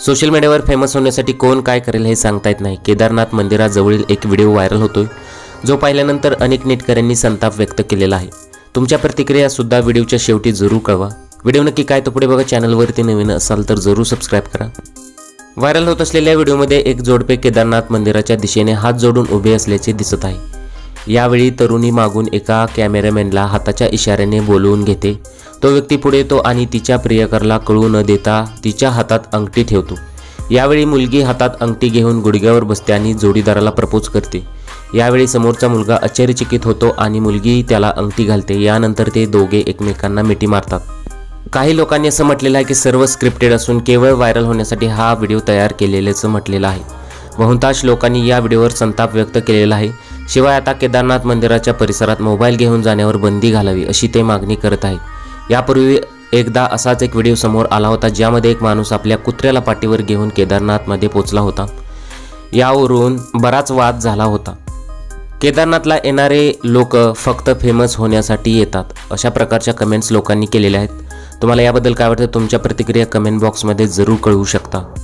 Social मीडियावर famous होण्यासाठी कोण काय करेल हे सांगता येत नाही. केदारनाथ मंदिराजवळील एक व्हिडिओ व्हायरल होतोय जो पाहिल्यानंतर अनेक नेटकऱ्यांनी संताप व्यक्त केलेला आहे. तुमच्या प्रतिक्रिया सुद्धा व्हिडिओच्या शेवटी जरूर कळवा. व्हिडिओ नक्की काय तो पुढे बघा. चॅनलवरती नवीन असाल तर जरूर सबस्क्राईब करा. व्हायरल होत असलेल्या व्हिडिओमध्ये एक जोडपे केदारनाथ मंदिराच्या दिशेने हात जोडून उभे असल्याचे दिसत आहे. यावेळी तरुणी मागून एका कॅमेरामॅनला हाताच्या इशाऱ्याने बोलवून घेते. तो व्यक्ती पुढे येतो आणि तिच्या प्रियकरला कळू न देता तिच्या हातात अंगठी ठेवतो. यावेळी मुलगी हातात अंगठी घेऊन गुडघ्यावर बसते आणि जोडीदाराला प्रपोज करते. यावेळी समोरचा मुलगा आश्चर्यचकित होतो आणि मुलगी त्याला अंगठी घालते. यानंतर ते दोघे एकमेकांना मिठी मारतात. काही लोकांनी असं म्हटलेलं आहे की सर्व स्क्रिप्टेड असून केवळ व्हायरल होण्यासाठी हा व्हिडिओ तयार केलेल्याचं म्हटलेलं आहे. बहुतांश लोकांनी या व्हिडिओवर संताप व्यक्त केलेला आहे. शिवाय आता केदारनाथ मंदिराच्या परिसरात मोबाईल घेऊन जाण्यावर बंदी घालावी अशी ते मागणी करत आहे यापूर्वी एकदा असाच एक व्हिडिओ समोर आला होता ज्यामध्ये एक माणूस आपल्या कुत्र्याला पाठीवर घेऊन केदारनाथमध्ये पोचला होता. यावरून बराच वाद झाला होता. केदारनाथला येणारे लोक फक्त फेमस होण्यासाठी येतात अशा प्रकारच्या कमेंट्स लोकांनी केलेल्या आहेत. तुम्हाला याबद्दल काय वाटतं? तुमच्या प्रतिक्रिया कमेंट बॉक्समध्ये जरूर कळवू शकता.